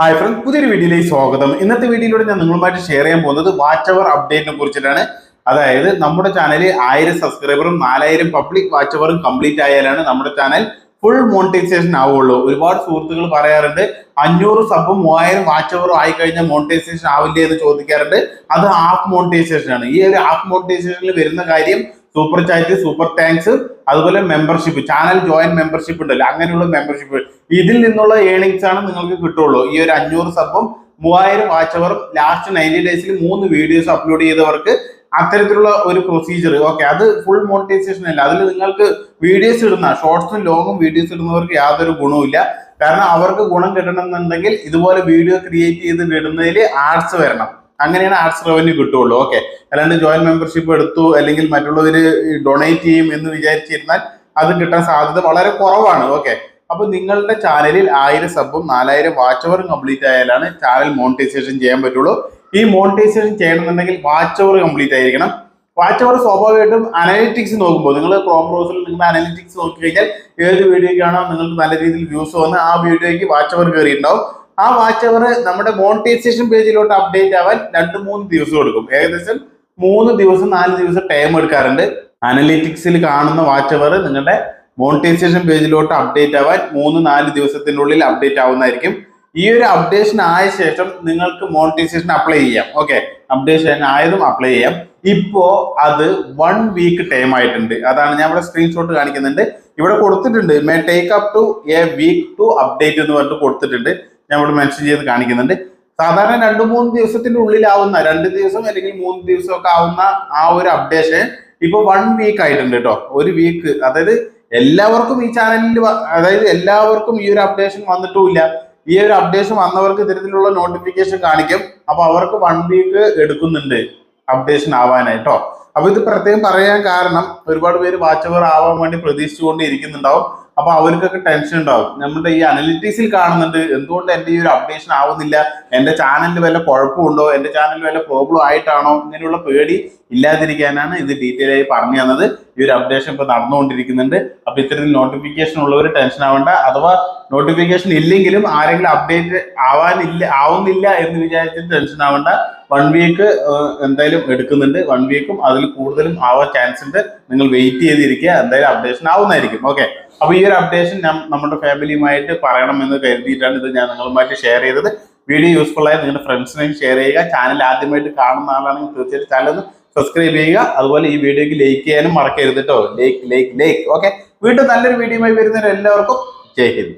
Hi front പുതിയൊരു വീഡിയോയിലേക്ക് സ്വാഗതം. ഇന്നത്തെ വീഡിയോയിലൂടെ ഞാൻ നിങ്ങളുമായിട്ട് ഷെയർ ചെയ്യാൻ പോകുന്നത് വാച്ച് അവർ അപ്ഡേറ്റിനെ കുറിച്ചിട്ടാണ്. അതായത് നമ്മുടെ ചാനലിൽ ആയിരം സബ്സ്ക്രൈബറും നാലായിരം പബ്ലിക് വാച്ച് അവറും കംപ്ലീറ്റ് ആയാലാണ് നമ്മുടെ ചാനൽ ഫുൾ മോണിറ്റൈസേഷൻ ആവുള്ളൂ. ഒരുപാട് സുഹൃത്തുക്കൾ പറയാറുണ്ട് അഞ്ഞൂറ് സബും മൂവായിരം വാച്ച് അവറും ആയി കഴിഞ്ഞാൽ മോണിറ്റൈസേഷൻ ആവില്ലേ എന്ന് ചോദിക്കാറുണ്ട്. അത് ഹാഫ് മോണിറ്റൈസേഷൻ ആണ്. ഈ ഒരു ഹാഫ് മോണിറ്റൈസേഷനിൽ വരുന്ന കാര്യം സൂപ്പർ ചാറ്റ് സൂപ്പർ താങ്ക്സ് അതുപോലെ മെമ്പർഷിപ്പ് ചാനൽ ജോയിൻ മെമ്പർഷിപ്പ് ഉണ്ടല്ലോ അങ്ങനെയുള്ള മെമ്പർഷിപ്പ് ഇതിൽ നിന്നുള്ള ഏണിങ്സ് ആണ് നിങ്ങൾക്ക് കിട്ടുള്ളൂ. ഈ ഒരു അഞ്ഞൂറ് സബും മൂവായിരം വാച്ച് അവറും ലാസ്റ്റ് നയന്റി ഡേയ്സിൽ മൂന്ന് വീഡിയോസ് അപ്ലോഡ് ചെയ്തവർക്ക് അത്തരത്തിലുള്ള ഒരു പ്രൊസീജിയർ ഓക്കെ അത് ഫുൾ മോണിറ്റൈസേഷൻ അല്ല. അതിൽ നിങ്ങൾക്ക് വീഡിയോസ് ഇടുന്ന ഷോർട്സും ലോങ്ങും വീഡിയോസ് ഇടുന്നവർക്ക് യാതൊരു ഗുണവുമില്ല കാരണം അവർക്ക് ഗുണം കിട്ടണമെന്നുണ്ടെങ്കിൽ ഇതുപോലെ വീഡിയോ ക്രിയേറ്റ് ചെയ്ത് വിടുന്നതിൽ ആർട്സ് വരണം. അങ്ങനെയാണ് ആർട്സ് റവന്യൂ കിട്ടുള്ളൂ. ഓക്കെ അല്ലാണ്ട് ജോയിന്റ് മെമ്പർഷിപ്പ് എടുത്തു അല്ലെങ്കിൽ മറ്റുള്ളവര് ഡൊണേറ്റ് ചെയ്യും എന്ന് വിചാരിച്ചിരുന്നാൽ അത് കിട്ടാൻ സാധ്യത വളരെ കുറവാണ്. ഓക്കെ അപ്പൊ നിങ്ങളുടെ ചാനലിൽ ആയിരം സബും നാലായിരം വാച്ച് ഓവറും കംപ്ലീറ്റ് ആയാലാണ് ചാനൽ മോണിറ്റൈസേഷൻ ചെയ്യാൻ പറ്റുള്ളൂ. ഈ മോണിറ്റൈസേഷൻ ചെയ്യണമെന്നുണ്ടെങ്കിൽ വാച്ച് ഓവർ കംപ്ലീറ്റ് ആയിരിക്കണം. വാച്ച് അവർ സ്വാഭാവികമായിട്ടും അനലിറ്റിക്സ് നോക്കുമ്പോൾ നിങ്ങൾ ക്രോം ബ്രൗസറിൽ നിങ്ങളുടെ അനലിറ്റിക്സ് നോക്കി കഴിഞ്ഞാൽ ഏത് വീഡിയോയ്ക്കാണോ നിങ്ങൾക്ക് നല്ല രീതിയിൽ വ്യൂസ് വന്ന് ആ വീഡിയോയ്ക്ക് വാച്ച് അവർ കയറിയിട്ടുണ്ടാവും. ആ വാച്ച് അവർ നമ്മുടെ മോണിറ്റൈസേഷൻ പേജിലോട്ട് അപ്ഡേറ്റ് ആവാൻ രണ്ട് മൂന്ന് ദിവസം എടുക്കും. ഏകദേശം മൂന്ന് ദിവസം നാല് ദിവസം ടൈം എടുക്കാറുണ്ട്. അനലിറ്റിക്സിൽ കാണുന്ന വാച്ച് അവർ നിങ്ങളുടെ മോണിറ്റൈസേഷൻ പേജിലോട്ട് അപ്ഡേറ്റ് ആവാൻ മൂന്ന് നാല് ദിവസത്തിനുള്ളിൽ അപ്ഡേറ്റ് ആവുന്നതായിരിക്കും. ഈ ഒരു അപ്ഡേഷൻ ആയ ശേഷം നിങ്ങൾക്ക് മോണിറ്റൈസേഷൻ അപ്ലൈ ചെയ്യാം. ഓക്കെ അപ്ഡേഷൻ ആയതും അപ്ലൈ ചെയ്യാം. ഇപ്പോ അത് വൺ വീക്ക് ടൈം ആയിട്ടുണ്ട്. അതാണ് ഞാൻ ഇവിടെ സ്ക്രീൻഷോട്ട് കാണിക്കുന്നുണ്ട്. ഇവിടെ കൊടുത്തിട്ടുണ്ട് may take up to a week to update എന്ന് പറഞ്ഞിട്ട് കൊടുത്തിട്ടുണ്ട്. ഞാൻ ഇവിടെ മെൻഷൻ ചെയ്ത് കാണിക്കുന്നുണ്ട്. സാധാരണ രണ്ട് മൂന്ന് ദിവസത്തിന്റെ ഉള്ളിലാവുന്ന രണ്ട് ദിവസം അല്ലെങ്കിൽ മൂന്ന് ദിവസം ഒക്കെ ആവുന്ന ആ ഒരു അപ്ഡേഷൻ ഇപ്പൊ വൺ വീക്ക് ആയിട്ടുണ്ട് കേട്ടോ ഒരു വീക്ക് അതായത് എല്ലാവർക്കും ഈ ചാനലിൽ അതായത് എല്ലാവർക്കും ഈ ഒരു അപ്ഡേഷൻ വന്നിട്ടുമില്ല ഈ ഒരു അപ്ഡേഷൻ വന്നവർക്ക് ഇത്തരത്തിലുള്ള നോട്ടിഫിക്കേഷൻ കാണിക്കും. അപ്പൊ അവർക്ക് വൺ വീക്ക് എടുക്കുന്നുണ്ട്. അപ്ഡേഷൻ ആവാനായിട്ടോ. അപ്പൊ ഇത് പ്രത്യേകം പറയാൻ കാരണം ഒരുപാട് പേര് വാച്ച് അവർ ആവാൻ വേണ്ടി പ്രതീക്ഷിച്ചുകൊണ്ട് ഇരിക്കുന്നുണ്ടാവും അപ്പൊ അവർക്കൊക്കെ ടെൻഷൻ ഉണ്ടാവും. നമ്മുടെ ഈ അനലിറ്റിക്സിൽ കാണുന്നുണ്ട് എന്തുകൊണ്ട് എന്റെ ഈ ഒരു അപ്ഡേഷൻ ആവുന്നില്ല? എന്റെ ചാനലിൽ വല്ല കുഴപ്പമുണ്ടോ? എന്റെ ചാനലിൽ വല്ല പ്രോബ്ലം ആയിട്ടാണോ? ഇങ്ങനെയുള്ള പേടി ഇല്ലാതിരിക്കാനാണ് ഇത് ഡീറ്റെയിൽ ആയി പറഞ്ഞു തന്നത്. ഈ ഒരു അപ്ഡേഷൻ ഇപ്പൊ നടന്നുകൊണ്ടിരിക്കുന്നുണ്ട്. അപ്പൊ ഇത്തരത്തിൽ നോട്ടിഫിക്കേഷൻ ഉള്ളവർ ടെൻഷൻ ആവേണ്ട. അഥവാ നോട്ടിഫിക്കേഷൻ ഇല്ലെങ്കിലും ആരെങ്കിലും അപ്ഡേറ്റ് ആവാനില്ല ആവുന്നില്ല എന്ന് വിചാരിച്ചിട്ട് ടെൻഷൻ ആവേണ്ട. വൺ വീക്ക് എന്തായാലും എടുക്കുന്നുണ്ട്. വൺ വീക്കും അതിൽ കൂടുതലും ആവാൻ ചാൻസ് ഉണ്ട്. നിങ്ങൾ വെയിറ്റ് ചെയ്തിരിക്കുക. എന്തായാലും അപ്ഡേഷൻ ആവുന്നതായിരിക്കും. ഓക്കെ അപ്പൊ ഈ ഒരു അപ്ഡേഷൻ നമ്മുടെ ഫാമിലിയുമായിട്ട് പറയണമെന്ന് കരുതിയിട്ടാണ് ഇത് ഞാൻ നിങ്ങളുമായിട്ട് ഷെയർ ചെയ്തത്. വീഡിയോ യൂസ്ഫുൾ ആയി നിങ്ങളുടെ ഫ്രണ്ട്സിനെയും ഷെയർ ചെയ്യുക. ചാനൽ ആദ്യമായിട്ട് കാണുന്ന ആളാണെങ്കിൽ തീർച്ചയായിട്ടും ചാനൽ ഒന്ന് സബ്സ്ക്രൈബ് ചെയ്യുക. അതുപോലെ ഈ വീഡിയോക്ക് ലൈക്ക് ചെയ്യാനും മറക്കരുത് കേട്ടോ ലൈക്ക് ലൈക്ക് ലൈക്ക് ഓക്കെ വീണ്ടും നല്ലൊരു വീഡിയോയുമായി വരുന്നവരെ എല്ലാവർക്കും ജയ് ഹിന്ദ്.